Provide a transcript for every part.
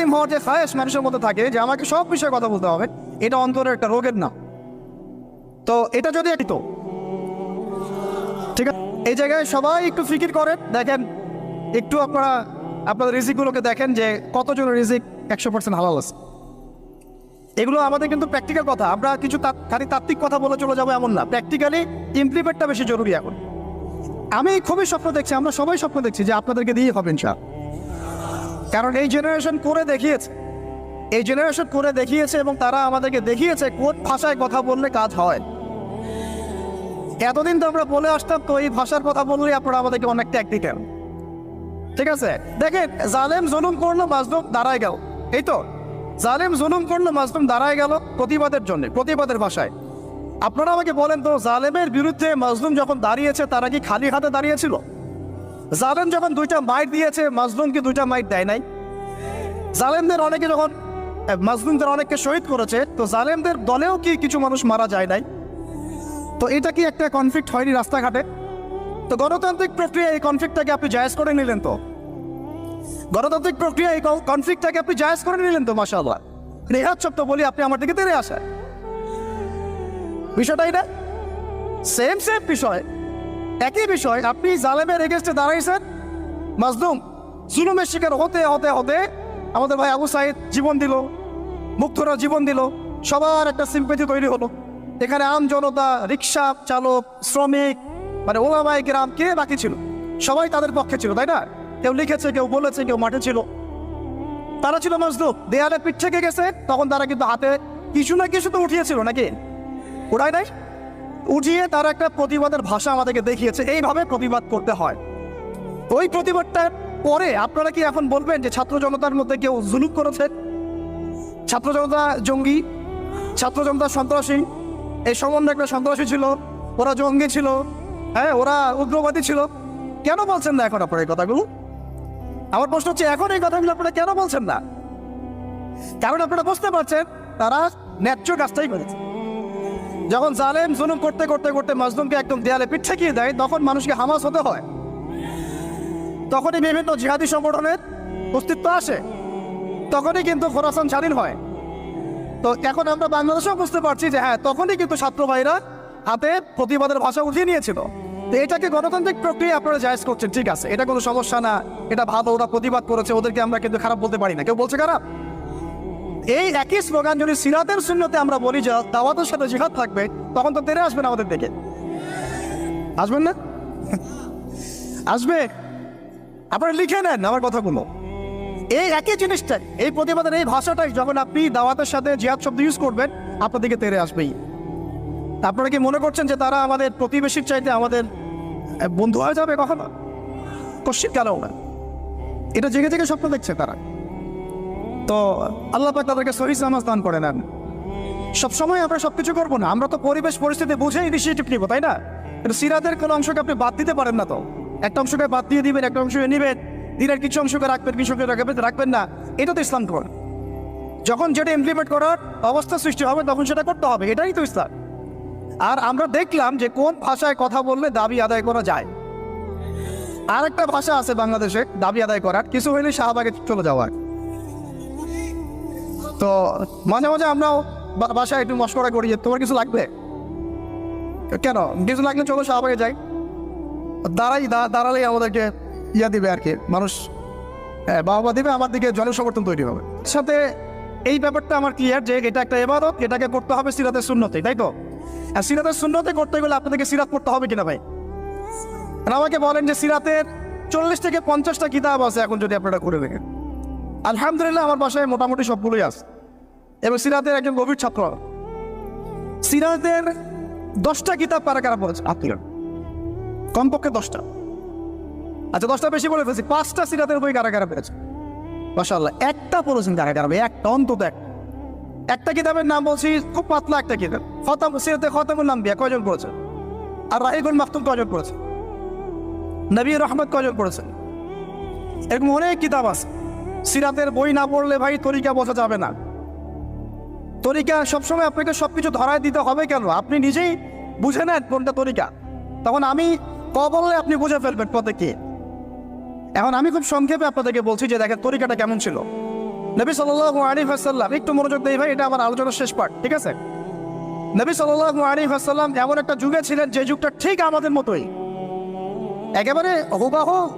মুসলিম হওয়ার যে খায়েশ মানুষের মধ্যে থাকে যে আমাকে সব বিষয়ে কথা বলতে হবে, এটা অন্তরের একটা রোগের নাম তো এটা যদি একটু ঠিক আছে? এই জায়গায় সবাই একটু ফিকির করেন, দেখেন, একটু আপনারা, আপনাদের রিজিকগুলোকে দেখেন যে কতজনের রিজিক একশো পার্সেন্ট হালাল আছে। এগুলো আমাদের কিন্তু প্র্যাকটিক্যাল কথা, আমরা কিছু খালি তাত্ত্বিক কথা বলে চলে যাব এমন না। প্র্যাকটিক্যালি ইমপ্লিমেন্টটা বেশি জরুরি এখন। আমি খুবই স্বপ্ন দেখছি, আমরা সবাই স্বপ্ন দেখছি যে আপনাদেরকে দিয়ে হবেন চা কারণ এই জেনারেশন করে দেখিয়েছে। এই জেনারেশন করে দেখিয়েছে এবং তারা আমাদেরকে দেখিয়েছে কোন ভাষায় কথা বললে কাজ হয়। এতদিন তো আমরা বলে আসতাম, তো এই ভাষার কথা বললে আপনারা আমাদেরকে অনেক ট্যাগ দিতেন ঠিক আছে? দেখেন, জালেম জুলুম করল, মাজলুম দাঁড়ায় গেল। এই তো, জালেম জুলুম করল, মাজলুম দাঁড়ায় গেল প্রতিবাদের জন্য, প্রতিবাদের ভাষায়। আপনারা আমাকে বলেন তো, জালেমের বিরুদ্ধে মাজলুম যখন দাঁড়িয়েছে, তারা কি খালি হাতে দাঁড়িয়েছিল? জালেম যখন দুইটা মাইট দিয়েছে, মাজলুম কি দুইটা মাইট দেয় নাই? জালেমদের অনেকে যখন মাজলুমদের অনেককে শহীদ করেছে, তো জালেমদের দলেও কি কিছু মানুষ মারা যায় নাই? তো এটা কি একটা কনফ্লিক্ট হয়নি রাস্তাঘাটে? তো গণতান্ত্রিক প্রক্রিয়া এই কনফ্লিক্টটাকে আপনি জায়েজ করে নিলেন তো? গণতান্ত্রিক প্রক্রিয়া এই কনফ্লিক্টটাকে আপনি জায়েজ করে নিলেন তো মাসাল্লাহ রেহাত শব্দ বলি, আপনি আমার দিকে তেরে আসেন। বিষয়টা এটা? সেম সেম বিষয়। একই বিষয়, আপনি জালেমের এগেস্টে দাঁড়াইছেন। মাজলুম, জুলুমের শিকার হতে হতে হতে আমাদের ভাই আবু সাইদ জীবন দিল, মুক্তরা জীবন দিল, সবার একটা সিম্পেথি তৈরি হলো। এখানে আম জনতা, রিক্সা চালক, শ্রমিক মানে ওলামাই গ্রাম কে বাকি ছিল? সবাই তাদের পক্ষে ছিল, তাই না? কেউ লিখেছে, কেউ বলেছে, কেউ মাঠে ছিল। তারা ছিল মজদুব দেয়ালে পিঠ থেকে গেছে, তখন তারা কিন্তু হাতে কিছু না কিছু তো উঠিয়েছিল, নাকি? ওটাই নাই? উঠিয়ে তারা একটা প্রতিবাদের ভাষা আমাদেরকে দেখিয়েছে। এইভাবে প্রতিবাদ করতে হয়। ওই প্রতিবাদটার পরে আপনারা কি এখন বলবেন যে ছাত্র জনতার মধ্যে কেউ জুলুম করেছে? ছাত্র জনতা জঙ্গি, ছাত্র জনতা সন্ত্রাসী, এই সম্বন্ধে একটা সন্ত্রাসী ছিল, ওরা জঙ্গি ছিল হ্যাঁ ওরা উগ্রবাদী ছিল। কেন বলছেন না এখন আপনারা এই কথাগুলো? আমার প্রশ্ন হচ্ছে, এখন এই কথাগুলো আপনারা কেন বলছেন না? কারণ আপনারা বুঝতে পারছেন, তারা ন্যায্য কাজটাই করেছে। যখন জালেম জুলুম করতে করতে করতে মাজলুমকে একদম দেয়ালে পিঠ ঠেকিয়ে দেয়, তখন মানুষকে হামাস হতে হয়। তখনই বিভিন্ন জিহাদি সংগঠনের অস্তিত্ব আসে। তখনই কিন্তু খোরাসান স্বাধীন হয়। তো এখন আমরা বাংলাদেশেও বুঝতে পারছি যে হ্যাঁ তখনই কিন্তু ছাত্র ভাইরা হাতে প্রতিবাদের ভাষা উঠিয়ে নিয়েছিল। তো এটাকে গণতান্ত্রিক প্রক্রিয়া আপনারা জায়জ করছেন, ঠিক আছে। এটা কোনো সমস্যা না। এটা ভালো, ওরা প্রতিবাদ করেছে, ওদেরকে আমরা কিন্তু খারাপ বলতে পারি না। কেউ বলছে খারাপ? এই একই স্লোগান যদি সিরাতের শূন্যতে আমরা বলি যে দাওয়াতের সাথে জিহাদ থাকবে, তখন তো তেরে আসবেন আমাদের দেখে আসবেন না? আসবে? আপনারা লিখে নেন আমার কথাগুলো। এই একই জিনিসটাই এই প্রতিবাদের এই ভাষাটাই যখন আপনি দাওয়াতের সাথে জিহাদ শব্দ ইউজ করবেন, আপনার দিকে তেরে আসবেই। আপনারা কি মনে করছেন যে তারা আমাদের প্রতিবেশীর চাইতে আমাদের বন্ধু হয়ে যাবে কখনো? কশ্চিত কেন না এটা জেগে জেগে স্বপ্ন দেখছে তারা। তো আল্লাহ পাক তাদেরকে সহি সামাজ দান করে নেন। সবসময় আমরা সব কিছু করব না। আমরা তো পরিবেশ, পরিস্থিতি বুঝে ইনিশিয়েটিভ নিবো, তাই না? সিরাতের কোনো অংশকে আপনি বাদ দিতে পারেন না তো। একটা অংশকে বাদ দিয়ে দিবেন, একটা অংশকে নেবেন। দিনের কিছু অংশকে রাখবেন, কিছু অংশকে রাখবেন রাখবেন না। এটা তো ইসলাম কর যখন যেটা ইমপ্লিমেন্ট করার অবস্থা সৃষ্টি হবে, তখন সেটা করতে হবে। এটাই তো ইসলাম। আর আমরা দেখলাম যে কোন ভাষায় কথা বললে দাবি আদায় করা যায়। আর একটা ভাষা আছে বাংলাদেশে, দাবি আদায় করার। কিছু হইলে শাহবাগে চলে যাওয়ার। তো মাঝে মাঝে আমরাও বাসায় একটু মশকরা করি যে, তোমার কিছু লাগবে? কেন? কিছু লাগলে চলো শাহবাগে যাই। দাঁড়াই দাঁড়ালেই আমাদেরকে ইয়া দিবে আর কি, মানুষ হ্যাঁ বাবা দিবে, আমার দিকে জনসমর্থন তৈরি হবে। সাথে এই ব্যাপারটা আমার ক্লিয়ার যে, এটা একটা এবাদত, এটাকে করতে হবে সিরাতের শূন্যতে তাই তো? আর সিরাতের শূন্যতে করতে গেলে আপনাদেরকে সিরাত পড়তে হবে কিনা ভাই? আমাকে বলেন যে, সিরাতের চল্লিশ থেকে পঞ্চাশটা কিতাব আছে এখন যদি আপনারা করে দেখেন। আলহামদুলিল্লাহ, আমার বাসায় মোটামুটি সবগুলোই আছে। এবং সিরাতের একজন গভীর ছাত্র। সিরাতের দশটা কিতাব কারা কারা পড়েছে আপনি কমপক্ষে দশটা। আচ্ছা দশটা বেশি বলে ফেলছি, পাঁচটা সিরাতের বই কারা কারা পেয়েছে মাসাল্লাহ একটা পড়েছেন কারা কারা একটা, অন্তত একটা। একটা কিতাবের নাম বলছি, খুব পাতলা একটা কিতাব। খতাম, সিরাতে খতামুল নাম বিয়া কয়জন পড়েছে? আর রাহিগুল মাহতুম কয়জন পড়েছে? নবী রহমত কয়জন পড়েছেন এরকম অনেক কিতাব আছে। সিরাতের বই না পড়লে ভাই তরিকা বোঝা যাবে না। তরিকা সবসময় আপনাকে সবকিছু ধরায় দিতে হবে কেন? আপনি নিজেই বুঝে নেন কোনটা তরিকা। তখন আমি ক বললে আপনি বুঝে ফেলবেন পথে এখন আমি খুব সংক্ষেপে আপনাদেরকে বলছি যে দেখেন তরিকাটা কেমন ছিল। নবী সাল্লাহ আলী হাসাল্লাম একটু মনোযোগ দেই ভাই, এটা আমার আলোচনার শেষ পার্ট ঠিক আছে? নবী সাল্লাহ আলী হাসাল্লাম এমন একটা যুগে ছিলেন যে যুগটা ঠিক আমাদের মতোই। একেবারে হুবাহ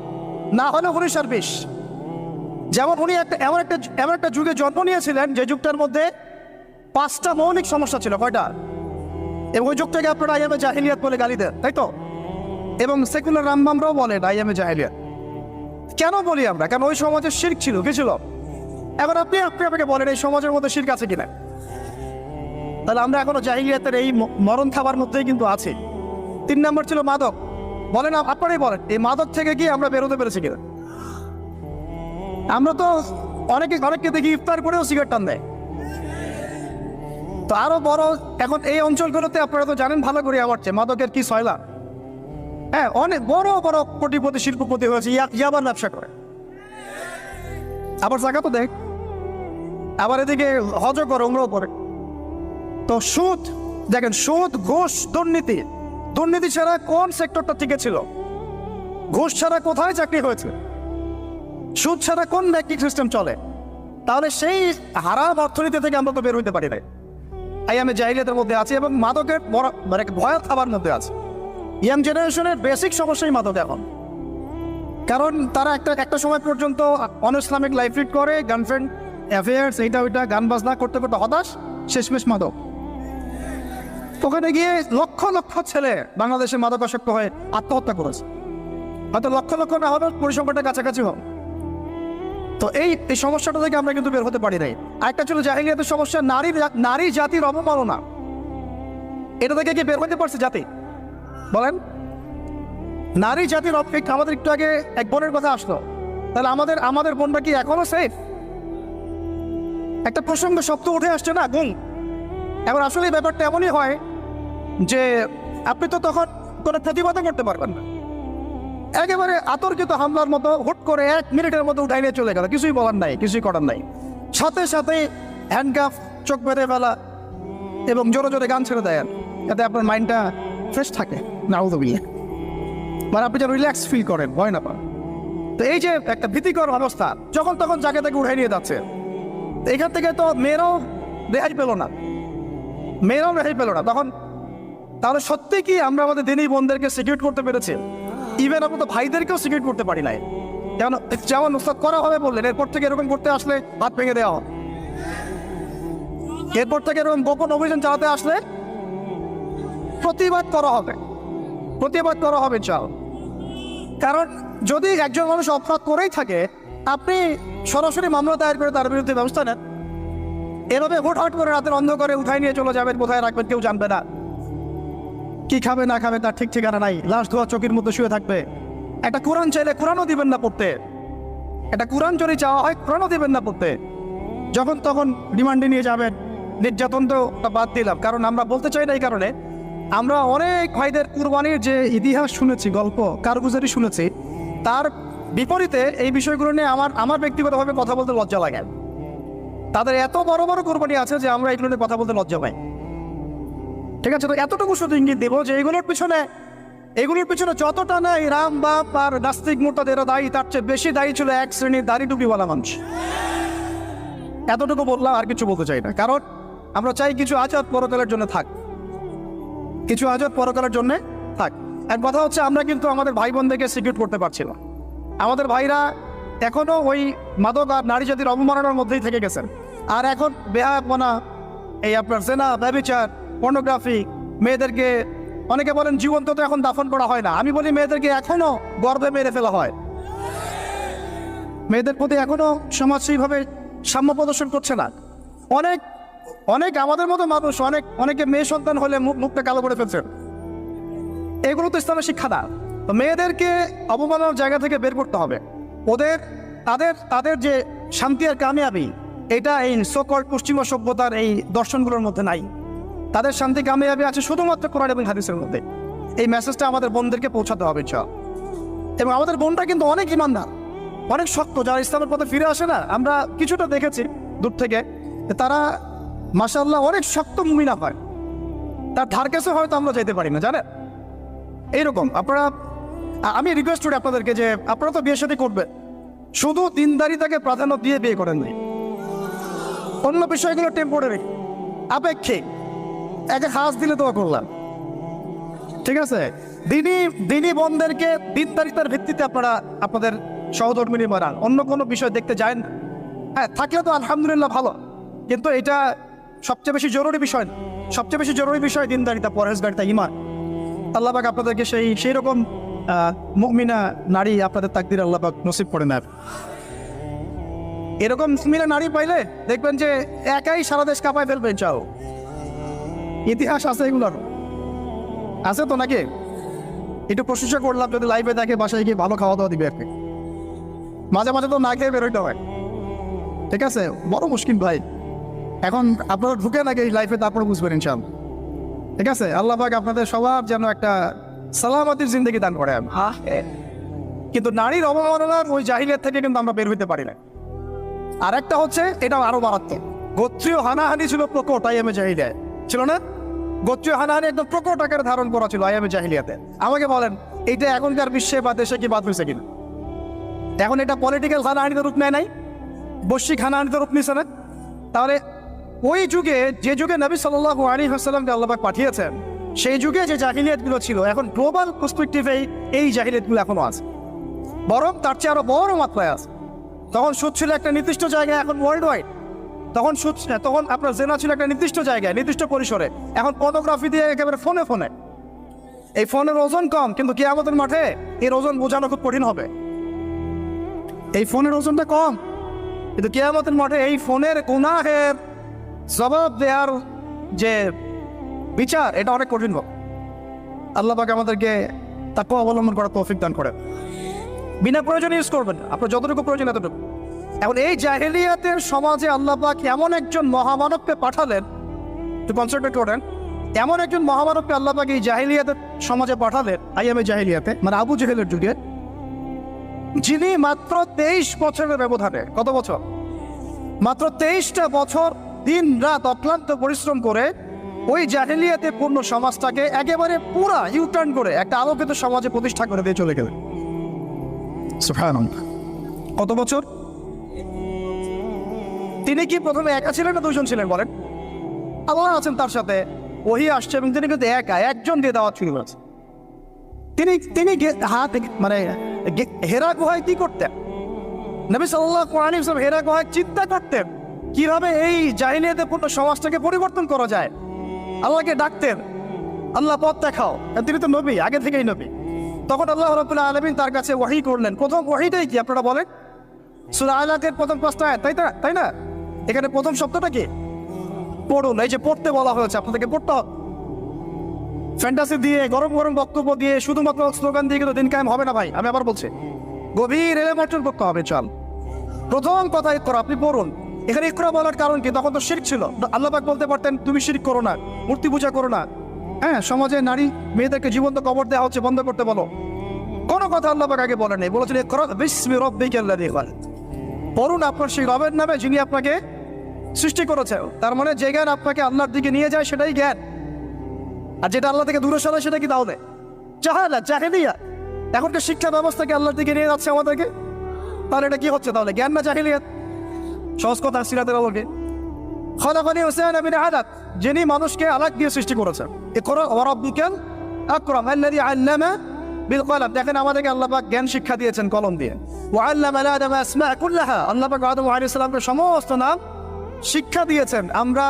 না হলে উনিশ আর বিশ। যেমন উনি একটা, এমন একটা এমন একটা যুগে জন্ম নিয়েছিলেন যে যুগটার মধ্যে পাঁচটা মৌলিক সমস্যা ছিল, কয়টা? এবং ওই যুগটাকে আপনারা আইএমএ জাহিলিয়াত বলে গালি দেন, তাই তো? এবং সেকুলার রামবামরাও বলেন আইএমএ জাহিলিয়াত। কেন বলি আমরা? কারণ ওই সমাজে শির্ক ছিল, কি ছিল? এখন আপনি আপনি আপনাকে বলেন এই সমাজের মধ্যে শির্ক আছে কিনা? তাহলে আমরা এখনও জাহিলিয়াতের এই মরণ খাবার মধ্যেই কিন্তু আছি। তিন নম্বর ছিল মাদক। বলেন আপ- আপনারাই বলেন, এই মাদক থেকে কি আমরা বেরোতে পেরেছি কিনা? আমরা তো অনেকে অনেককে দেখি ইফতার করেও সিগারেট টান দেয়। তো আরও বড় এখন এই অঞ্চলগুলোতে আপনারা তো জানেন ভালো করে আমার মাদকের কি সয়লা হ্যাঁ অনেক বড় বড় কোটিপতি শিল্পপতি হয়েছে ইয়াবার ব্যবসা করে। আবার জায়গা তো দেখ আবার এদিকে হজ করে, উমরাও করে। তো সুদ দেখেন, সুদ, ঘোষ, দুর্নীতি। দুর্নীতি ছাড়া কোন সেক্টরটা টিকে ছিল? ঘোষ ছাড়া কোথায় চাকরি হয়েছে? সুদ ছাড়া কোন ব্যাংকিং সিস্টেম চলে? তাহলে সেই হারাম অর্থনীতি থেকে আমরা তো বের হইতে পারি নাই। আই আমি জাহিলিয়াতের মধ্যে আছি এবং মাদকের মানে ভয় খাবার মধ্যে আছে। ইয়াং জেনারেশনের বেসিক সমস্যাই মাদক এখন। কারণ তারা একটা একটা সময় পর্যন্ত অন ইসলামিক লাইফ লিড করে, গার্লফ্রেন্ড অ্যাফেয়ার্স, এইটা ওইটা, গান বাজনা করতে করতে হতাশ, শেষমেশ মাদক। ওখানে গিয়ে লক্ষ লক্ষ ছেলে বাংলাদেশে মাদকাসক্ত হয়ে আত্মহত্যা করেছে। হয়তো লক্ষ লক্ষ না হবে পরিসংখ্যানটা কাছাকাছি হোক। তো এই সমস্যাটা থেকে আমরা কিন্তু বের হতে পারি নাই। আরেকটা ছিল জাহিলিয়াতের সমস্যা, নারী নারী জাতির অবমাননা। এটা থেকে কি বের হতে পারছে জাতি? বলেন। নারী জাতির অপেক্ষা আমাদের একটু আগে এক বোনের কথা আসলো। তাহলে আমাদের আমাদের বোনটা কি এখনও সেফ একটা প্রসঙ্গ শব্দ উঠে আসছে না, গুম? এখন আসলে ব্যাপারটা এমনই হয় যে আপনি তো তখন কোনো প্রতিবাদও করতে পারবেন না। একেবারে আতর্কিত হামলার মতো হুট করে এক মিনিটের মতো উঠাই নিয়ে চলে গেল। কিছুই বলার নাই, কিছুই করার নাই। সাথে সাথে হ্যান্ডকাফ চোখ বেঁধে ফেলা এবং জোরে জোরে গান ছেড়ে দেয়, যাতে আপনার মাইন্ডটা ফ্রেশ থাকে। নাউদবিল্লা মানে আপনি যেন রিল্যাক্স ফিল করেন, ভয় না পান। তো এই যে একটা ভীতিকর অবস্থা, যখন তখন যাকে তাকে উঠাই নিয়ে যাচ্ছে। এখান থেকে তো মেয়েরাও রেহাই পেল না। মেয়েরাও রেহাই পেল না। তখন তাহলে সত্যি কি আমরা আমাদের দিনই বোনদেরকে সিকিউর করতে পেরেছি? ইভেন আমরা তো ভাইদেরকেও সিকিউর করতে পারি নাই। যেমন যেমন উস্তাদ করা হবে বললেন, এরপর থেকে এরকম করতে আসলে হাত ভেঙে দেওয়া হবে এরপর থেকে এরকম গোপন অভিযান চালাতে আসলে প্রতিবাদ করা হবে। প্রতিবাদ করা হবে চাও কারণ, যদি একজন মানুষ অপরাধ করেই থাকে, আপনি সরাসরি মামলা দায়ের করে তার বিরুদ্ধে ব্যবস্থা নেন। এভাবে হুটহাট করে রাতের অন্ধকারে উঠায় নিয়ে চলে যাবেন, কোথায় রাখবেন কেউ জানবে না। কি খাবে, না খাবে তার ঠিক ঠিকানা নাই। লাশ ধোয়া চোখের মধ্যে শুয়ে থাকবে। একটা কোরআন চাইলে কোরআনও দিবেন না পড়তে। একটা কোরআন যদি চাওয়া হয়, কোরআনও দিবেন না পড়তে। যখন তখন রিমান্ডে নিয়ে যাবেন। নির্যাতন তো বাদ দিলাম, কারণ আমরা বলতে চাই না এই কারণে। আমরা অনেক ভাইদের কুরবানির যে ইতিহাস শুনেছি, গল্প, কারগুজারি শুনেছি, তার বিপরীতে এই বিষয়গুলো নিয়ে আমার আমার ব্যক্তিগতভাবে কথা বলতে লজ্জা লাগে। তাদের এত বড় বড় কোরবানি আছে যে আমরা এগুলো নিয়ে কথা বলতে লজ্জা পাই। ঠিক আছে, তো এতটুকু শুধু ইঙ্গিত দেবো যে এগুলোর পিছনে এগুলোর পিছনে যতটা না এই রাম বাপ আর নাস্তিক মোর্তাদেরও দায়ী, তার চেয়ে বেশি দায়ী ছিল এক শ্রেণির দাড়ি টুপিওয়ালা মানুষ। এতটুকু বললাম, আর কিছু বলতে চাই না। কারণ আমরা চাই কিছু আজাদ পরকালের জন্য থাক। কিছু আজাদ পরকালের জন্য থাক। এক কথা হচ্ছে, আমরা কিন্তু আমাদের ভাই বোনদেরকে সিকিউর করতে পারছি না। আমাদের ভাইরা এখনও ওই মাদক আর নারী জাতির অবমাননার মধ্যেই থেকে গেছেন। আর এখন বেহায়াপনা, এই আপনার সেনা ব্যবচার পর্নোগ্রাফি মেয়েদেরকে, অনেকে বলেন জীবন্ত তো এখন দাফন করা হয় না। আমি বলি মেয়েদেরকে এখনও গর্বে মেরে ফেলা হয়। মেয়েদের প্রতি এখনও সমাজ সেইভাবে সাম্য প্রদর্শন করছে না। অনেক অনেক আমাদের মতো মানুষ, অনেক, অনেকে মেয়ে সন্তান হলে মুখ মুখটা কালো করে ফেলছে। এগুলো তো ইসলামের শিক্ষা না। মেয়েদেরকে অবমাননার জায়গা থেকে বের করতে হবে। ওদের, তাদের তাদের যে শান্তি আর কামিয়াবি, এটা এই সকল পশ্চিমা সভ্যতার এই দর্শনগুলোর মধ্যে নাই। তাদের শান্তি কামিয়াবি আছে শুধুমাত্র কোরআন এবং হাদিসের মধ্যে। এই মেসেজটা আমাদের বোনদেরকে পৌঁছাতে হবে চ এবং আমাদের বোনটা কিন্তু অনেক ইমানদার, অনেক শক্ত, যারা ইসলামের পথে ফিরে আসে না, আমরা কিছুটা দেখেছি দূর থেকে তারা মাসাল্লাহ অনেক শক্ত মুমিনা হয়। তার ধার কাছে হয়তো আমরা যেতে পারি না, জানেন? এইরকম, আপনারা, আমি রিকোয়েস্ট করি আপনাদেরকে যে, আপনারা তো বিয়ে সাথে করবেন। শুধু দিনদারিতাকে প্রাধান্য দিয়ে বিয়ে করেন নাই অন্য বিষয়গুলো টেম্পোরারি আপেক্ষিক। একে হাস দিলে দোয়া করলাম। ঠিক আছে? দিনই দিনই বন্ধেরকে দিনদারিতার ভিত্তিতে আপনারা আপনাদের সহধর্মিনী মারান অন্য কোনো বিষয় দেখতে যায় না। হ্যাঁ থাকলে তো আলহামদুলিল্লাহ ভালো। কিন্তু এটা সবচেয়ে বেশি জরুরি বিষয় সবচেয়ে বেশি জরুরি বিষয় দিনদারিতা পরহেজগারিতা ইমান আল্লাহ পাক আপনাদেরকে সেই সেই রকম মুমিনা নারী আপনাদের তাকদির আল্লাহবাক নসিব করে নেয় এরকম মুমিনা নারী পাইলে দেখবেন যে একাই সারা দেশ কাঁপায় ফেলবেন চাও ইতিহাস আছে এগুলোর। আছে তো নাকি? একটু প্রশংসা করলাম যদি লাইভে দেখে বাসায় গিয়ে ভালো খাওয়া দাওয়া দিবে আর মাঝে মাঝে তো না খেয়ে বেরোইতে হয়। ঠিক আছে? বড় মুশকিল ভাই। এখন আপনারা ঢুকে নাকি এই লাইফে তারপরে বুঝবেন ইনশাল ঠিক আছে? আল্লাহ পাক আপনাদের সবার যেন একটা সালামতির জিন্দগি দান করে কিন্তু নারীর অবমাননার ওই জাহিলিয়াত থেকে কিন্তু আমরা বের হইতে পারি না। আর একটা হচ্ছে এটা আরও মারাত্মক। গোত্রীয় হানাহানি ছিল প্রকট আইএমএ জাহিলিয়ায় ছিল না? গোত্রীয় হানাহানি একদম প্রকট আকারে ধারণ করা ছিল আইএমএ জাহিলিয়াতে। আমাকে বলেন, এইটা এখনকার বিশ্বে বা দেশে কি বাদ হয়েছে কিনা? এখন এটা পলিটিক্যাল হানাহানিতে রূপ নেয় নাই? বৈশ্বিক হানাহানিতে রূপ নিছে না? তাহলে ওই যুগে, যে যুগে নবী সাল্লাহ আলী হাসালামকে আল্লাহবাক পাঠিয়েছেন, সেই যুগে যে জাহিলিয়াতগুলো ছিল, এখন গ্লোবাল পার্সপেক্টিভে এই জাহিলিয়াতগুলো এখনও আছে। বরং তার চেয়ে আরও বড় মাত্রায় আছে। তখন সুদ ছিল একটা নির্দিষ্ট জায়গায়, এখন ওয়ার্ল্ড ওয়াইড তখন সুদ তখন আপনার জেনা ছিল একটা নির্দিষ্ট জায়গায়, নির্দিষ্ট পরিসরে। এখন পর্নোগ্রাফি দিয়ে একেবারে ফোনে ফোনে এই ফোনের ওজন কম, কিন্তু কে আমাদের মাঠে এর ওজন বোঝানো খুব কঠিন হবে। এই ফোনের ওজনটা কম, কিন্তু কে আমাদের মাঠে এই ফোনের গুনাহের জবাব দেওয়ার যে বিচার, এটা অনেক কঠিন হবে। আল্লাহ পাক আমাদেরকে তাকে অবলম্বন করার তৌফিক দান করে বিনা প্রয়োজনে ইউজ করবেন আপনার যতটুকু প্রয়োজন এতটুকু। এখন এই জাহেলিয়াতের সমাজে আল্লাহ পাক এমন একজন মহামানবকে পাঠালেন। একটু কনসেন্ট্রেট করেন। এমন একজন মহামানবকে আল্লাহ পাক এই জাহেলিয়াতের সমাজে পাঠালেন আইএমএ জাহেলিয়াতে মানে আবু জেহেলের যুগে। যিনি মাত্র তেইশ বছরের ব্যবধানে, কত বছর? মাত্র তেইশটা বছর দিন রাত অক্লান্ত পরিশ্রম করে ওই জাহেলিয়াতে পূর্ণ সমাজটাকে একেবারে পুরা ইউটার্ন করে একটা আলোকিত সমাজে প্রতিষ্ঠা করে দিয়ে চলে গেলেন। কত বছর? তিনি কি প্রথমে একা ছিলেন না দুজন ছিলেন বলেন? আবার আছেন তার সাথে। ওহি আসছে এবং তিনি কিন্তু একা, একজন দিয়ে দাওয়াত শুরু করেছে। তিনি তিনি হাত মানে হেরা গুহায় কি করতেন? নবী সাল্লাহ আলিম হেরা গুহায় চিন্তা করতেন কীভাবে এই জাহিলিয়াতে পূর্ণ সমাজটাকে পরিবর্তন করা যায়? আল্লাহকে ডাকতেন, আল্লাহ পথ দেখাও। তিনি তো নবী, আগে থেকেই নবী। তখন আল্লাহ রবুল্লাহ আলমিন তার কাছে ওয়াহি করলেন। প্রথম ওয়াহিটাই কি আপনারা বলেন? সুরা আলাকের প্রথম পাঁচটা তাই তাই না? এখানে প্রথম শব্দটা কি? পড়ুন, এই যে পড়তে বলা হয়েছে, আপনাদেরকে পড়তে হবে। ফ্যান্টাসি দিয়ে, গরম গরম বক্তব্য দিয়ে, শুধুমাত্র স্লোগান দিয়ে কিন্তু দিন কায়েম হবে না ভাই, আমি আবার বলছি। গভীর এলেমেন্টের করতে হবে, চল। প্রথম কথা ইকরা আপনি পড়ুন। এখানে ইকরা বলার কারণ কি? তখন তো শিরক ছিল। আল্লাহ পাক বলতে পারতেন, তুমি শিরক করো না, মূর্তি পূজা করো না। হ্যাঁ সমাজে নারী, মেয়েদেরকে জীবন্ত কবর দেওয়া হচ্ছে, বন্ধ করতে বলো। কোনো কথা আল্লাহ পাক আগে বলেন বলেছেন, ইকরা বিসমি রাব্বিকাল্লাযী খালাক। পড়ুন আপনার সেই রবের নামে যিনি আপনাকে সৃষ্টি করেছে। তার মানে যে জ্ঞান আপনাকে আল্লাহর দিকে নিয়ে যায় সেটাই জ্ঞান। আর যেটা আল্লাহ থেকে দূরে সরায় সেটা কি তাহলে? জাহালা, জাহেলিয়া। এখনকার শিক্ষা ব্যবস্থাকে আল্লাহর দিকে নিয়ে যাচ্ছে আমাদেরকে। তাহলে এটা কি হচ্ছে তাহলে? জ্ঞান না জাহিলিয়াত? সহজ কথা, সিরাতের আলোকে। হোসেন আবিন আদাত, যিনি মানুষকে আলাক দিয়ে সৃষ্টি করেছেন। ইকরা ওয়া রাব্বিকাল আকরাম আল্লাযী আল্লামা বিল কলম দেখেন আমাদেরকে আল্লাপাক জ্ঞান শিক্ষা দিয়েছেন কলম দিয়ে। ওয়া আল্লাহ আদম আসমা আদম আলাইহিস সালামকে সমস্ত নাম শিক্ষা দিয়েছেন। আমরা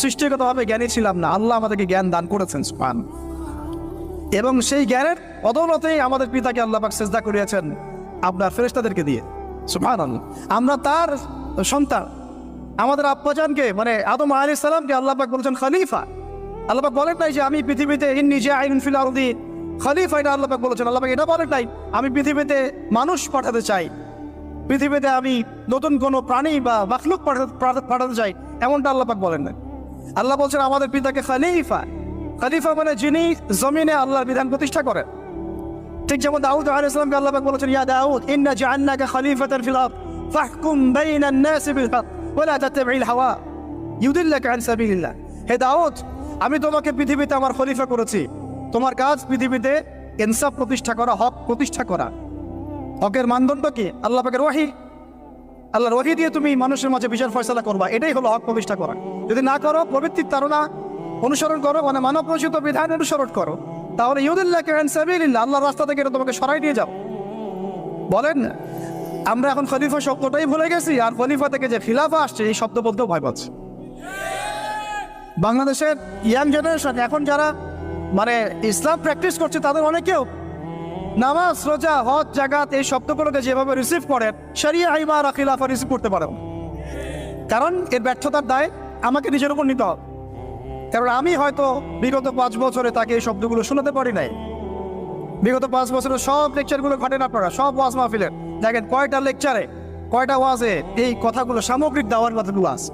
সৃষ্টিগতভাবে জ্ঞানী ছিলাম না, আল্লাহ আমাদেরকে জ্ঞান দান করেছেন, সুবহান। এবং সেই জ্ঞানের অদৌলতেই আমাদের পিতাকে আল্লাহ পাক সেজদা করিয়েছেন আপনার ফেরেস্তাদেরকে দিয়ে সুবহান আমরা তার সন্তান, আমাদের আব্বাজানকে মানে আদম আলাইহিস সালামকে আল্লাহ পাক বলেছেন খলিফা। আল্লাপাক বলেন নাই যে, আমি পৃথিবীতে নিজে আইন ফিল আরদি। খলিফা এটা আল্লাহ বলেছেন, আল্লাহ পাক এটা বলেন নাই, আমি পৃথিবীতে মানুষ পাঠাতে চাই। পৃথিবীতে আমি নতুন কোনো প্রাণী বা মাখলুক পাঠাতে চাই, এমনটা আল্লাহ পাক বলেন না আল্লাহ বলছেন, আমাদের পিতাকে খলিফা। খলিফা মানে যিনি জমিনে আল্লাহর বিধান প্রতিষ্ঠা করেন। ঠিক যেমন দাউদ আলাইহিসসালামকে আল্লাহ পাক বলেছেন, ইয়া দাউদ, ইন্না জাআলনাকা খলিফাতান ফিল আরদ, ফাহকুম নাসি বিল হক ওয়া লা তাত্তাবি'ল হাওয়া, ইউদিল্লাকা আন সাবিলিল্লাহ। হে দাউদ, আমি তোমাকে পৃথিবীতে আমার খলিফা করেছি। তোমার কাজ পৃথিবীতে ইনসাফ প্রতিষ্ঠা করা, হক প্রতিষ্ঠা করা। হকের মানদণ্ড কি? আল্লাহ পাকের ওয়াহি। আল্লাহ রহি দিয়ে তুমি মানুষের মাঝে বিচার ফয়সলা করবা, এটাই হলো হক প্রতিষ্ঠা করা। যদি না করো, প্রবৃত্তির তারা অনুসরণ করো মানে মানব প্রসিত বিধান অনুসরণ করো। তাহলে ইউদুল্লাহ কেন সাবিল্লাহ আল্লাহর রাস্তা থেকে তোমাকে সরাই দিয়ে যাও। বলেন, আমরা এখন খলিফা শব্দটাই ভুলে গেছি, আর খলিফা থেকে যে খিলাফা আসছে, এই শব্দ বলতেও ভয় পাচ্ছে। বাংলাদেশের ইয়াং জেনারেশন, এখন যারা মানে ইসলাম প্র্যাকটিস করছে তাদের অনেকেও। নামাজ, রোজা, হজ জাগাত এই শব্দগুলোকে যেভাবে রিসিভ করেন সারিয়া আইমা আর খিলাফা রিসিভ করতে পারেন। কারণ এর ব্যর্থতার দায় আমাকে নিজের উপর নিতে হবে। কারণ আমি হয়তো বিগত পাঁচ বছরে তাকে এই শব্দগুলো শোনাতে পারি নাই। বিগত পাঁচ বছরের সব লেকচারগুলো ঘটেন আপনারা, সব ওয়াজ মাহফিলের। দেখেন কয়টা লেকচারে কয়টা ওয়াজে এই কথাগুলো সামগ্রিক দাওয়ার কথাগুলো আছে।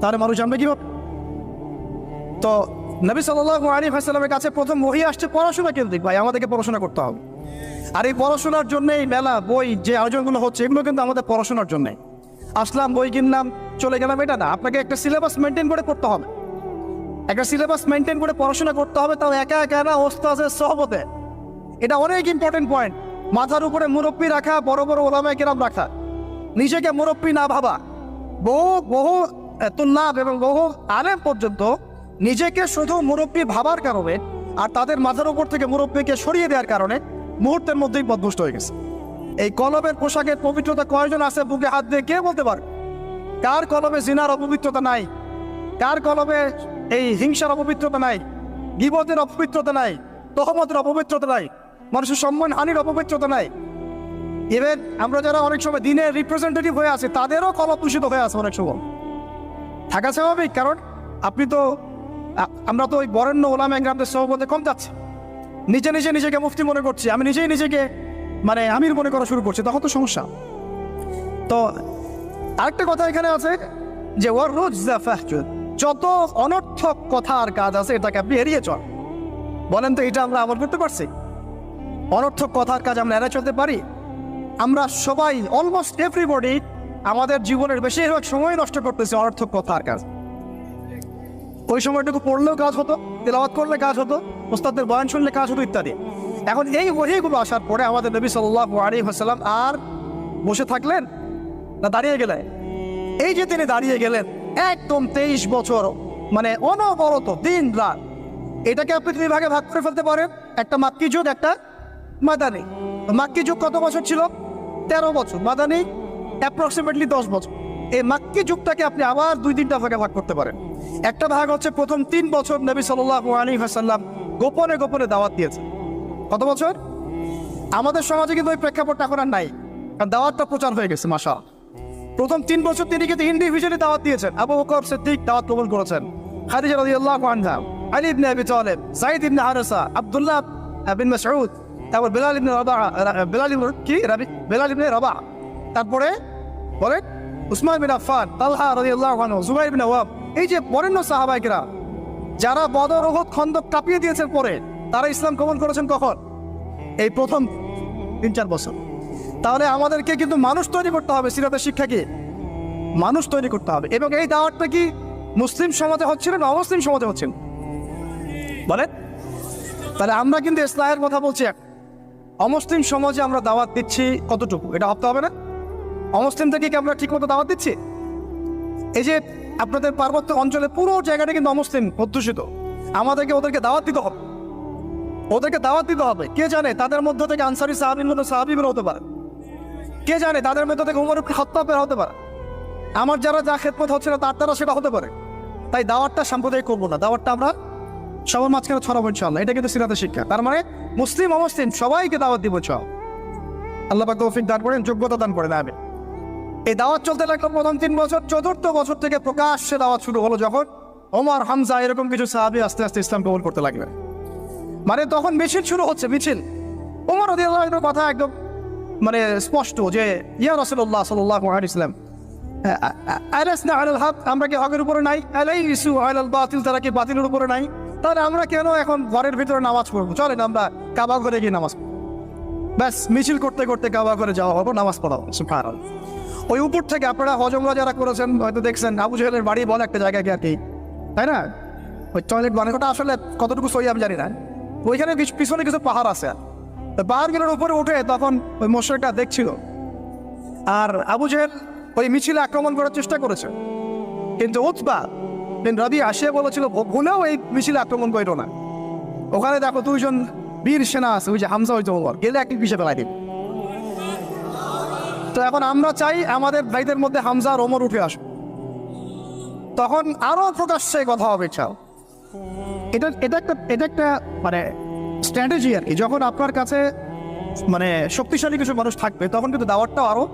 তাহলে মানুষ জানবে কীভাবে? তো নবী সাল্লাহ আলী হাসালামের কাছে প্রথম বহি আসছে পড়াশোনা কেন্দ্রিক ভাই, আমাদেরকে পড়াশোনা করতে হবে। আর এই পড়াশোনার জন্য এই মেলা বই যে আয়োজনগুলো হচ্ছে, এগুলো কিন্তু আমাদের পড়াশোনার জন্যে। আসলাম, বই কিনলাম, চলে গেলাম, এটা না। আপনাকে একটা সিলেবাস মেনটেন করে পড়তে হবে। একটা সিলেবাস মেনটেন করে পড়াশোনা করতে হবে, তাও একা একা না ওস্তাজের সহবতে। এটা অনেক ইম্পর্টেন্ট পয়েন্ট মাথার উপরে মুরব্বী রাখা, বড় বড় ওলামায় কেরাম রাখা। নিজেকে মুরব্বী না ভাবা। বহু বহু তুল্লাভ এবং বহু আলেম পর্যন্ত নিজেকে শুধু মুরব্বী ভাবার কারণে আর তাদের মাথার উপর থেকে মুরব্বীকে সরিয়ে দেওয়ার কারণে মুহূর্তের মধ্যেই বদভুষ্ট হয়ে গেছে। এই কলমের পোশাকের পবিত্রতা কয়জন আছে বুকে হাত দিয়ে কে বলতে পারে? কার কলমে জিনার অপবিত্রতা নাই? কার কলমে এই হিংসার অপবিত্রতা নাই? গিবতের অপবিত্রতা নাই? তহমতের অপবিত্রতা নাই? মানুষের সম্মান হানির অপবিত্রতা নাই? ইভেন আমরা যারা অনেক সময় দিনের রিপ্রেজেন্টেটিভ হয়ে আছে, তাদেরও কলম দূষিত হয়ে আছে অনেক সময়। থাকা স্বাভাবিক, কারণ আপনি তো আমরা তো ওই বরেণ্য ওলাম গ্রামদের সহবতে কম যাচ্ছি। নিজে নিজে নিজেকে মুফতি মনে করছি। আমি নিজেই নিজেকে মানে আমির মনে করা শুরু করছি। তখন তো সমস্যা। তো আরেকটা কথা এখানে আছে যে ওর রোজ যত অনর্থক কথা আর কাজ আছে, এটাকে আপনি এড়িয়ে চল। বলেন তো, এটা আমরা আমল করতে পারছি? অনর্থক কথার কাজ আমরা এড়িয়ে চলতে পারি? আমরা সবাই অলমোস্ট এভরিবডি আমাদের জীবনের বেশিরভাগ সময় নষ্ট করতেছি অনর্থক কথার কাজ। ওই সময়টুকু পড়লেও কাজ হতো, তেলাওয়াত করলে কাজ হতো ওস্তাদের বয়ান শুনলে কাজ হতো ইত্যাদি। এখন এই ওহিগুলো আসার পরে আমাদের নবী সাল্লাহ আলী হাসাল্লাম আর বসে থাকলেন না দাঁড়িয়ে গেলেন? এই যে তিনি দাঁড়িয়ে গেলেন, একদম তেইশ বছর মানে অনবরত দিন রাত এটাকে আপনি দুই ভাগে ভাগ করে ফেলতে পারেন। একটা মাক্কি যুগ, একটা মাদানি। তো মাক্কি যুগ কত বছর ছিল? তেরো বছর, মাদানি অ্যাপ্রক্সিমেটলি দশ বছর। এই মাক্কি যুগটাকে আপনি আবার দুই তিনটা ভাগে ভাগ করতে পারেন। একটা ভাগ হচ্ছে প্রথম তিন বছর নবী সাল্লাহ হাসাল্লাম গোপনে গোপনে দাওয়াত দিয়েছে কত বছর? আমাদের সমাজে কিন্তু ওই প্রেক্ষাপটটা এখন আর নাই, কারণ দাওয়াতটা প্রচার হয়ে গেছে মাসা প্রথম তিন বছর তিনি কিন্তু ইন্ডিভিজুয়ালি দাওয়াত দিয়েছেন। আবু বকর সিদ্দিক দাওয়াত কবুল করেছেন। খাদিজা রাদিয়াল্লাহু আনহা, আলী ইবনে আবি তালেব সাইদ ইবনে হারেসা, আব্দুল্লাহ বিন মাসউদ, তারপর বেলাল ইবনে রাবা বেলাল ইবনে কি? বেলাল ইবনে রাবা তারপরে বলেন উসমান বিন আফফান, তালহা রাদিয়াল্লাহু আনহু, জুবাইর বিন আওয়াম, এই যে বরেণ্য সাহাবাইকেরা, যারা বদর ওহদ খন্দক কাঁপিয়ে দিয়েছেন পরে, তারা ইসলাম কবুল করেছেন কখন? এই প্রথম তিন চার বছর। তাহলে আমাদেরকে কিন্তু মানুষ তৈরি করতে হবে, সিরাতের শিক্ষা কি? মানুষ তৈরি করতে হবে। এবং এই দাওয়াতটা কি মুসলিম সমাজে হচ্ছিল না অমুসলিম সমাজে হচ্ছিল বলেন। তাহলে আমরা কিন্তু ইসলামের কথা বলছি এক। অমুসলিম সমাজে আমরা দাওয়াত দিচ্ছি কতটুকু? এটা ভাবতে হবে না? অমুসলিম থেকে কি আমরা ঠিকমতো দাওয়াত দিচ্ছি? এই যে আপনাদের পার্বত্য অঞ্চলে পুরো জায়গাটা কিন্তু অমুসলিম অধ্যুষিত। আমাদেরকে ওদেরকে দাওয়াত দিতে হবে। ওদেরকে দাওয়াত দিতে হবে। কে জানে তাদের মধ্য থেকে আনসারি সাহাবির মতো সাহাবি বের হতে পারে। কে জানে তাদের মধ্য থেকে উমর হত্যা বের হতে পারে। আমার যারা যা খেদমত হচ্ছে না, তার দ্বারা সেটা হতে পারে। তাই দাওয়াতটা সাম্প্রদায়িক করব না। দাওয়াতটা আমরা সবার মাঝখানে ছড়াবো ইনশাল্লাহ এটা কিন্তু সিরাতের শিক্ষা। তার মানে মুসলিম, অমুসলিম সবাইকে দাওয়াত দিব চাও আল্লাহ তৌফিক দান করেন, যোগ্যতা দান করেন আমি এই দাওয়াত চলতে লাগল প্রথম তিন বছর, চতুর্থ বছর থেকে প্রকাশ্যে দাওয়াত শুরু হলো যখন ওমর, হামজা এরকম কিছু সাহাবি আস্তে আস্তে ইসলাম কবুল করতে লাগলেন মানে তখন মিছিল শুরু হচ্ছে, মিছিল। ওমর রদিয়াল্লাহর কথা একদম মানে স্পষ্ট যে, ইয়া রসুল্লাহ সাল্লাহ ইসলাম আমরা কি হকের উপরে নাই? ইসু আলাল বাতিল, তারা কি বাতিলের উপরে নাই? তাহলে আমরা কেন এখন ঘরের ভিতরে নামাজ পড়ব? চলেন আমরা কাবা ঘরে গিয়ে নামাজ ব্যাস, মিছিল করতে করতে কাবা করে যাওয়া হব নামাজ পড়া সুবহানাল্লাহ। ওই উপর থেকে আপনারা হজমরা যারা করেছেন, হয়তো দেখছেন, আবু জাহেলের বাড়ি বলে একটা জায়গায় কি। তাই না? ওই টয়লেট বানানোটা আসলে কতটুকু সই আমি জানি না। ওইখানে পিছ- পিছনে কিছু পাহাড় আছে। তো পাহাড়গুলোর উপরে উঠে তখন ওই মশাইটা দেখছিল। আর আবু জাহেল ওই মিছিলে আক্রমণ করার চেষ্টা করেছে। কিন্তু উৎবা বিন রবি আসিয়া বলেছিল "ভু- ভুলেও এই মিছিলে আক্রমণ করো না। ওখানে দেখো দুইজন বীর সেনা আছে, ওই যে হামজা ওই জমর গেলে একটি পিছিয়ে ফেলাই দিন তো এখন আমরা চাই আমাদের ভাইদের মধ্যে হামজা আর ওমর উঠে আসুক। তখন আরও প্রকাশ্যে কথা হবে চাও এটা এটা একটা এটা একটা মানে স্ট্র্যাটেজি আর কি। যখন আপনার কাছে মানে শক্তিশালী কিছু মানুষ থাকবে, তখন কিন্তু দাওয়াতটাও আরও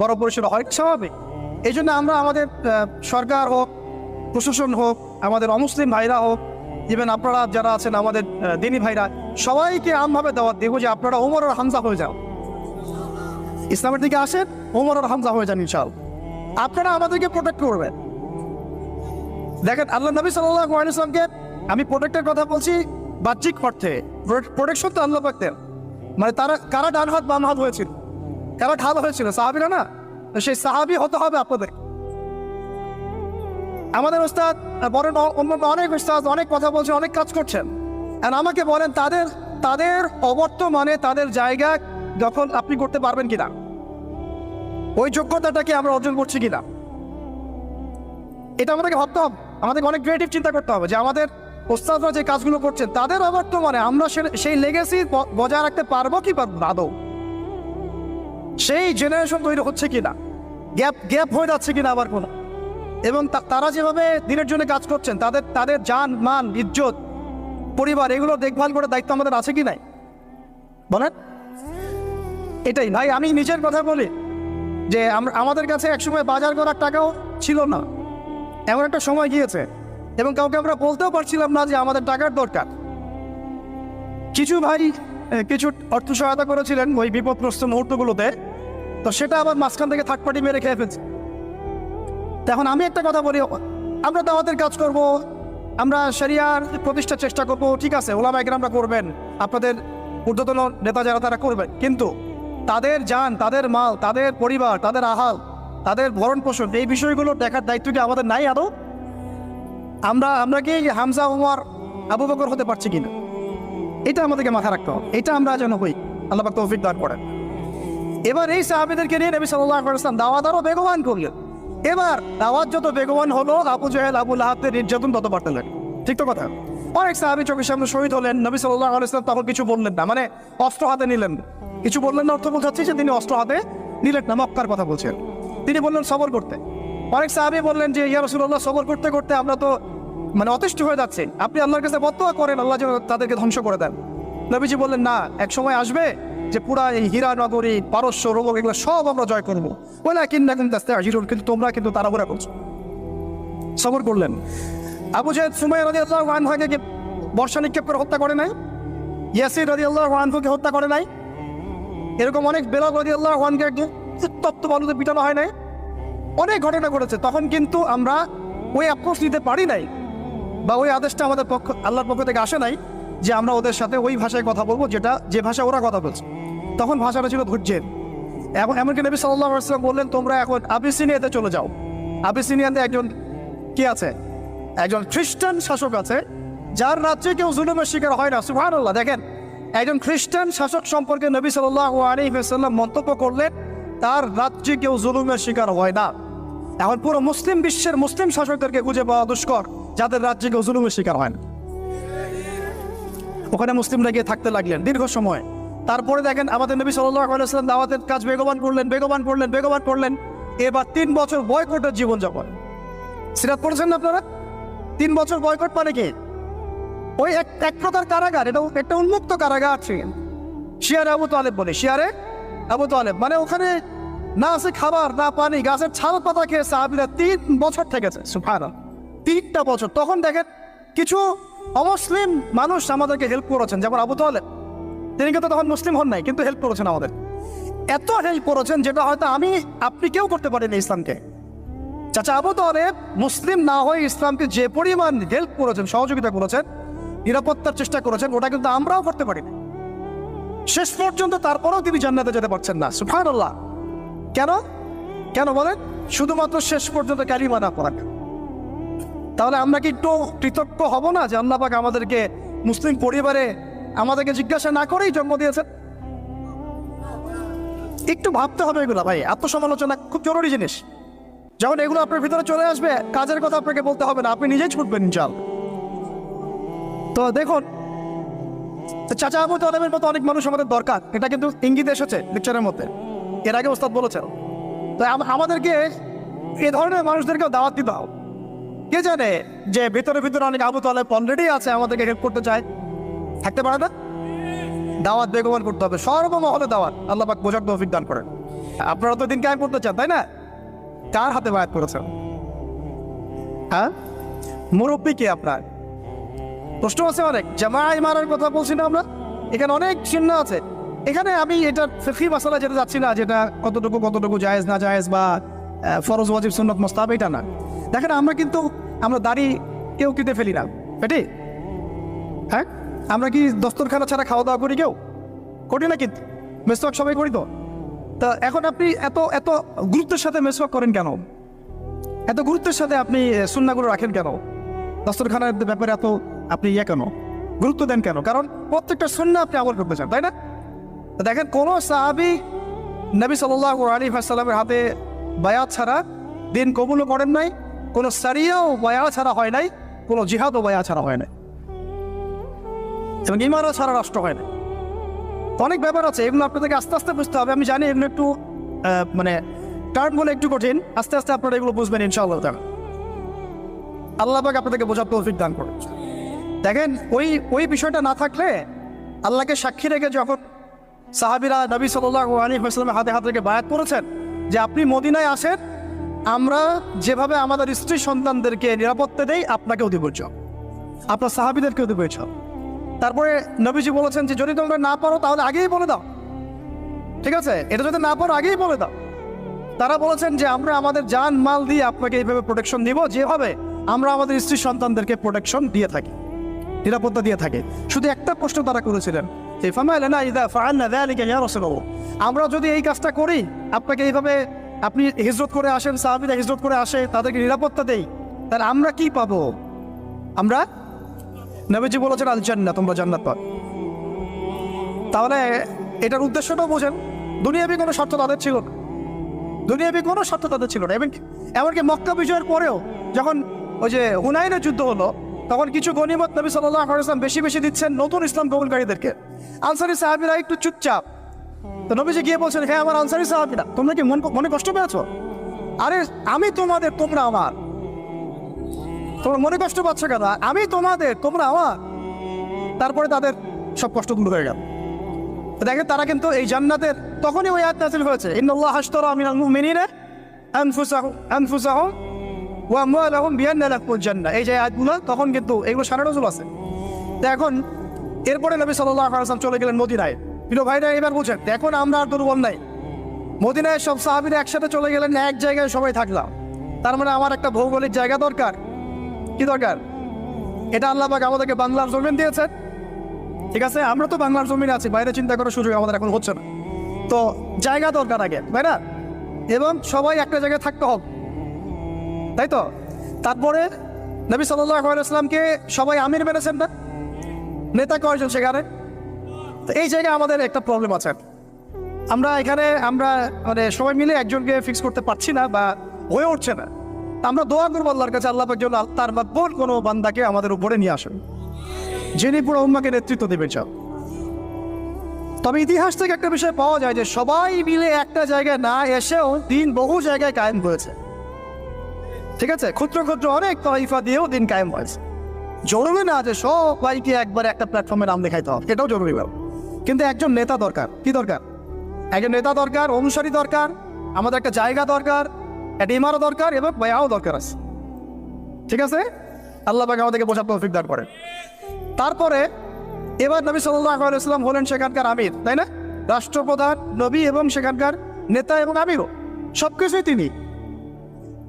বড় পরিসরে হয়, স্বাভাবিক। এই জন্য আমরা আমাদের সরকার হোক, প্রশাসন হোক, আমাদের অমুসলিম ভাইরা হোক ইভেন আপনারা যারা আছেন, আমাদের দিনী ভাইরা, সবাইকে আমভাবে দাওয়াত দেবো যে আপনারা ওমর আর হামজা হয়ে যাও। ইসলামের দিকে আসেন, ওমর আর হামজা হয়ে যান ইনশাল আপনারা আমাদেরকে প্রোটেক্ট করবেন। দেখেন, আল্লাহ নবী সাল্লামকে আমি প্রোটেক্টের কথা বলছি বাহ্যিক অর্থে। প্রোটেকশন তো আল্লাহ পাকতেন মানে তারা, কারা ডান হাত, বাম হাত হয়েছিল? কারা ঢাল হয়েছিল? সাহাবিরা না? সেই সাহাবি হতে হবে আপনাদের। আমাদের ওস্তাদ বড় অন্য অনেক ওস্তাদ অনেক কথা বলছেন অনেক কাজ করছেন। আর আমাকে বলেন, তাদের তাদের অবর্তমানে তাদের জায়গা যখন আপনি করতে পারবেন কিনা? ওই যোগ্যতাটাকে আমরা অর্জন করছি কিনা? এটা আমাদেরকে ভাবতে হবে। আমাদেরকে অনেক ক্রিয়েটিভ চিন্তা করতে হবে যে আমাদের ওস্তাদরা যে কাজগুলো করছেন, তাদের আবার তো মানে আমরা সেই লেগেসি বজায় রাখতে পারব কি পারব না? আদৌ? সেই জেনারেশন তৈরি হচ্ছে কিনা? গ্যাপ গ্যাপ হয়ে যাচ্ছে কিনা আবার কোনো? এবং তারা যেভাবে দিনের জন্য কাজ করছেন, তাদের তাদের যান মান, ইজ্জত, পরিবার, এগুলো দেখভাল করে দায়িত্ব আমাদের আছে কি নাই? বলেন? এটাই। ভাই, আমি নিজের কথা বলি। যে আমাদের কাছে একসময় বাজার করার টাকাও ছিল না। এমন একটা সময় গিয়েছে এবং কাউকে আমরা বলতেও পারছিলাম না যে আমাদের টাকার দরকার। কিছু ভাই কিছু অর্থ সহায়তা করেছিলেন ওই বিপদগ্রস্ত মুহূর্তগুলোতে। তো সেটা আবার মাঝখান থেকে থার্ড পার্টি মেরে খেয়ে ফেলছে। তো এখন আমি একটা কথা বলি, আমরা তো আমাদের কাজ করব, আমরা শরিয়ার প্রতিষ্ঠার চেষ্টা করব, ঠিক আছে ওলামা আমরা করবেন, আপনাদের ঊর্ধ্বতন নেতা যারা তারা করবেন, কিন্তু তাদের যান, তাদের মাল, তাদের পরিবার, তাদের আহাল, তাদের ভরণ পোষণ এই বিষয়গুলো দেখার দায়িত্ব কি আমাদের নাই আদৌ? আমরা আমরা কি হামজা, উমর, আবু বকর হতে পারছি কিনা? এটা আমাদেরকে মাথায় রাখতে হবে। এটা আমরা যেন হই। আল্লাহ তৌফিক দান করেন। এবার এই সাহাবিদেরকে নিয়ে নবী সাল্লাহ ইসলাম দাওয়াত আরও বেগবান করলেন। এবার দাওয়াত যত বেগবান হলো, আবু জাহেল, আবু লাহাতের নির্যাতন তত বাড়তে লাগে ঠিক তো কথা? অনেক সাহাবি চোখের সামনে শহীদ হলেন। নবী সাল্লাহ ইসলাম তখন কিছু বললেন না। মানে অস্ত্র হাতে নিলেন। কিছু বললেন না অর্থ বোঝাচ্ছি যে তিনি অস্ত্র হাতে নিলেন না, মক্কার কথা বলছেন। তিনি বললেন সবর করতে। অনেক সাহাবি বললেন যে, ইয়া রসুল্লাহ সবর করতে করতে আমরা তো মানে অতিষ্ঠ হয়ে যাচ্ছে। আপনি আল্লাহর কাছে বদয়া করেন, আল্লাহ যেন তাদেরকে ধ্বংস করে দেন। নবীজি বললেন, না, এক সময় আসবে যে পুরা এই হীরা নগরী, পারস্য, রোবক এগুলো সব আমরা জয় করব। ওলা কিন্না কিন্তু আজিরুল কিন্তু তোমরা কিন্তু তাড়াহুড়া করছ। সবর করলেন। আবু জাহেদ সুমাই রাজি আল্লাহ ওয়ানহাকে কি বর্ষা নিক্ষেপ করে হত্যা করে নাই? ইয়াসির রাজি আল্লাহ ওয়ানহুকে হত্যা করে নাই? এরকম অনেক বেলাল রাজি আল্লাহ ওয়ানকে একদম তপ্ত বালুতে পিটানো হয় নাই? অনেক ঘটনা ঘটেছে। তখন কিন্তু আমরা ওই অ্যাপ্রোচ নিতে পারি নাই বা ওই আদেশটা আমাদের পক্ষ, আল্লাহর পক্ষ থেকে আসে নাই যে আমরা ওদের সাথে ওই ভাষায় কথা বলব যেটা, যে ভাষায় ওরা কথা বলছে। তখন ভাষাটা ছিল ধৈর্যের। এখন এমনকি নবী সাল্লাহ আসলাম বললেন, তোমরা এখন আবিসিনিয়াতে চলে যাও। আবিসিনিয়াতে একজন কি আছে? একজন খ্রিস্টান শাসক আছে, যার রাজ্যে কেউ জুলুমের শিকার হয় না। সুহান দেখেন। একজন খ্রিস্টান শাসক সম্পর্কে নবী সাল্লাহ আলহিহাল্লাম মন্তব্য করলেন, তার রাজ্যে কেউ জুলুমের শিকার হয় না। এখন পুরো মুসলিম বিশ্বের মুসলিম শাসকদেরকে খুঁজে পাওয়া দুষ্কর, যাদের রাজ্যে কেউ জুলুমের শিকার হয় না। ওখানে মুসলিমরা গিয়ে থাকতে লাগলেন দীর্ঘ সময়। তারপরে দেখেন আমাদের নবী সাল্লাম দাওয়াতের কাজ বেগবান করলেন বেগবান করলেন বেগবান করলেন। এবার তিন বছর বয়কটের জীবনযাপন। সিরাত পড়েছেন আপনারা? তিন বছর বয়কট মানে কি? ওই এক এক প্রকার কারাগার, এটা একটা উন্মুক্ত কারাগার আছে। শিয়ারে আবু তালেব বলে, শিয়ারে, আবু তালেব মানে ওখানে না আছে খাবার, না পানি, গাছের ছাল পাতা খেয়ে সাহাবিরা তিন বছর থেকেছে সুফানা তিনটা বছর। তখন দেখেন কিছু অমুসলিম মানুষ আমাদেরকে হেল্প করেছেন, যেমন আবু তালেব। তিনি কিন্তু তখন মুসলিম হন নাই, কিন্তু হেল্প করেছেন আমাদের। এত হেল্প করেছেন যেটা হয়তো আমি, আপনি কেউ করতে পারেন ইসলামকে। চাচা আবু তালেব মুসলিম না হয়ে ইসলামকে যে পরিমাণ হেল্প করেছেন, সহযোগিতা করেছেন নিরাপত্তার চেষ্টা করেছেন, ওটা কিন্তু আমরাও করতে পারিনি শেষ পর্যন্ত তারপরেও তিনি জান্নাতে যেতে পারছেন না। সুফানুল্লাহ কেন? কেন বলেন? শুধুমাত্র শেষ পর্যন্ত ক্যারিমা না করার তাহলে আমরা কি একটু কৃতজ্ঞ হব না যে আল্লাহ পাক আমাদেরকে মুসলিম পরিবারে আমাদেরকে জিজ্ঞাসা না করেই জন্ম দিয়েছেন? একটু ভাবতে হবে এগুলো ভাই। আত্মসমালোচনা খুব জরুরি জিনিস। যখন এগুলো আপনার ভিতরে চলে আসবে, কাজের কথা আপনাকে বলতে হবে না। আপনি নিজেই ছুটবেন ইনশাল তো দেখুন, চাচা আবু তালেবের মতো অনেক মানুষ আমাদের দরকার। এটা কিন্তু ইঙ্গিত এসেছে লেকচারের মধ্যে। এর আগে ওস্তাদ বলেছেন। তো আমাদেরকে এ ধরনের মানুষদেরকেও দাওয়াত দিতে হবে। কে জানে যে ভিতরে ভিতরে অনেক আবু তালেব অলরেডি আছে, আমাদেরকে হেল্প করতে চায়। থাকতে পারে না? দাওয়াত বেগমান করতে হবে। সর্বমহলে দাওয়াত। আল্লাহ পাক বোঝার তৌফিক দান করেন। আপনারা তো দিন কায়েম করতে চান, তাই না? কার হাতে বায়াত করেছেন? হ্যাঁ? মুরব্বী কে আপনার? প্রশ্ন আছে অনেক। জামাই মারার কথা বলছি না আমরা। এখানে অনেক চিহ্ন আছে। এখানে আমি এটা ফি মশালা যেটা যাচ্ছি না, যেটা কতটুকু কতটুকু জায়েজ, না জায়েজ বা ফরজ, ওয়াজিব, সুন্নত মোস্তাব এটা না। দেখেন, আমরা কিন্তু, আমরা দাড়ি কেউ কেটে ফেলি না। পেটি হ্যাঁ? আমরা কি দস্তরখানা ছাড়া খাওয়া দাওয়া করি কেউ? করি না কিন্তু। মেসওয়াক সবাই করি তো। তা এখন আপনি এত এত গুরুত্বের সাথে মেসওয়াক করেন কেন? এত গুরুত্বের সাথে আপনি সুন্নাগুলো রাখেন কেন? দস্তরখানার ব্যাপারে এত আপনি ইয়ে কেন? গুরুত্ব দেন কেন? কারণ প্রত্যেকটা সুন্না আপনি আমল করতে চান, তাই না? দেখেন, কোনো সাহাবি নবী সাল্লাহ আলী সাল্লামের হাতে বায়াত ছাড়া দিন কবুলও করেন নাই, কোনো সারিয়াও বায়া ছাড়া হয় নাই, কোনো জিহাদও বায়া ছাড়া হয় নাই। এবং ইমানও ছাড়া রাষ্ট্র হয় না অনেক ব্যাপার আছে, এগুলো আপনাদেরকে আস্তে আস্তে বুঝতে হবে। আমি জানি এগুলো একটু মানে টার্ম বলে একটু কঠিন, আস্তে আস্তে আপনারা এগুলো বুঝবেন ইনশাআল্লাহ আল্লাহ পাক আপনাদেরকে বোঝার তৌফিক দান করুন। দেখেন, ওই ওই বিষয়টা না থাকলে আল্লাহকে সাক্ষী রেখে যখন সাহাবিরা নবী সাল্লাহ আলী হাসলামের হাতে হাত রেখে বায়াত করেছেন যে আপনি মদিনায় আসেন, আমরা যেভাবে আমাদের স্ত্রী সন্তানদেরকে নিরাপত্তা দেই আপনাকেও দিব আপনার সাহাবিদেরকেও দিব তারপরে নবীজি বলেছেন যে, যদি তোমরা না পারো, তাহলে আগেই বলে দাও। ঠিক আছে? এটা যদি না পারো, আগেই বলে দাও। তারা বলেছেন যে, আমরা আমাদের জান, মাল দিয়ে আপনাকে এইভাবে প্রোটেকশন দিব। যেভাবে আমরা আমাদের স্ত্রী সন্তানদেরকে প্রোটেকশন দিয়ে থাকি। নিরাপত্তা দিয়ে থাকে। শুধু একটা প্রশ্ন তারা করেছিলেন যে ফামাইলানা ইদা ফাআলনা যালিকা ইয়া রাসূলুল্লাহ? আমরা যদি এই কাজটা করি, আপনাকে এইভাবে আপনি হিজরত করে আসেন, সাহাবীরা হিজরত করে আসে, তাদেরকে নিরাপত্তা দেই, তাহলে আমরা কি পাবো? আমরা? নবীজি বলেছেন আল জান্নাত তোমরা জান্নাত পাবে। তাহলে এটার উদ্দেশ্যটাও বোঝেন। দুনিয়াবি কোনো শর্ত তাদের ছিল না। দুনিয়াবি কোনো শর্ত তাদের ছিল না। এবং এমনকি মক্কা বিজয়ের পরেও যখন ওই যে হুনাইনের যুদ্ধ হলো তখন কিছু গনিমত নবী সাল্লাহ বেশি বেশি দিচ্ছেন নতুন ইসলাম কবুলকারীদেরকে। আনসারি সাহাবিরা একটু চুপচাপ। তো নবীজি গিয়ে বলছেন হ্যাঁ আমার আনসারি সাহাবিরা, তোমরা কি মনে কষ্ট পেয়েছ? আরে, আমি তোমাদের, তোমরা আমার। তোমরা মনে কষ্ট পাচ্ছ কেন? আমি তোমাদের, তোমরা আমার। তারপরে তাদের সব কষ্ট দূর হয়ে গেল। দেখেন, তারা কিন্তু এই জান্নাতের, তখনই ওই আয়াত নাযিল হয়েছে, ইন্নাল্লাহ হাশতারা মিনাল মুমিনিনা আনফুসাহুম আনফুসাহুম ওয়া আমওয়ালাহুম বিআন্না লাকুমুল জান্নাহ। এই যে আয়াতগুলো, তখন কিন্তু এগুলো সারা নজুল আছে। তো এখন, এরপরে নবী সাল্লাল্লাহু আলাইহি ওয়াসাল্লাম চলে গেলেন মদিনায়। প্রিয় ভাইরা, এবার বুঝেন, এখন আমরা আর দুর্বল নাই। মদিনায় সব সাহাবীরা একসাথে চলে গেলেন, এক জায়গায় সবাই থাকলাম। তার মানে আমার একটা ভৌগোলিক জায়গা দরকার। কি দরকার? এটা আল্লাহ পাক আমাদেরকে বাংলার জমিন দিয়েছেন। ঠিক আছে? আমরা তো বাংলার জমিনে আছি, বাইরে চিন্তা করার সুযোগ আমাদের এখন হচ্ছে না। তো জায়গা দরকার আগে, তাই না? এবং সবাই একটা জায়গায় থাকতে হবে। তাই তো তারপরে নবী সাল্লামকে সবাই আমির মেনেছেন না? নেতা কয়জন সেখানে? তো এই জায়গায় আমাদের একটা প্রবলেম আছে। আমরা এখানে, আমরা মানে সবাই মিলে একজনকে ফিক্স করতে পারছি না বা হয়ে উঠছে না। আমরা দোয়া করব আল্লাহর কাছে, আল্লাহ তার মাকবুল কোনো বান্দাকে আমাদের উপরে নিয়ে আসেন। যিনি পুরো উম্মাকে নেতৃত্ব দেবেন সব তবে ইতিহাস থেকে একটা বিষয় পাওয়া যায় যে সবাই মিলে একটা জায়গায় না এসেও দিন বহু জায়গায় কায়েম হয়েছে। ঠিক আছে, ক্ষুদ্র ক্ষুদ্র অনেক তহিফা দিয়েও দিন কায়েম হয়েছে। জরুরি না যে সবাইকে একবার একটা প্ল্যাটফর্মে নাম দেখাইতে হবে এটাও জরুরি ব্যাপার। কিন্তু একজন নেতা দরকার, কি দরকার? একজন নেতা দরকার, অনুসারী দরকার, আমাদের একটা জায়গা দরকার, একটা ইমারও দরকার এবং বয়াও দরকার আছে। ঠিক আছে? আল্লাহ পাক আমাদেরকে বোঝার তৌফিক দান করে তারপরে এবার নবী সাল্লাম হলেন সেখানকার আমির, তাই না? রাষ্ট্রপ্রধান, নবী এবং সেখানকার নেতা এবং আমিরও। সব কিছুই তিনি।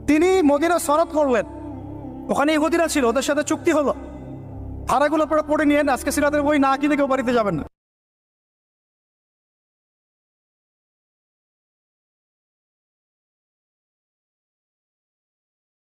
তিনি মদিনা সনদ করলেন। ওখানে ইহুদিরা ছিল, ওদের সাথে চুক্তি হলো। ভাড়াগুলো পরে পড়ে নিয়ে আজকে সিরাতের বই না কিনে কেউ বাড়িতে যাবেন না।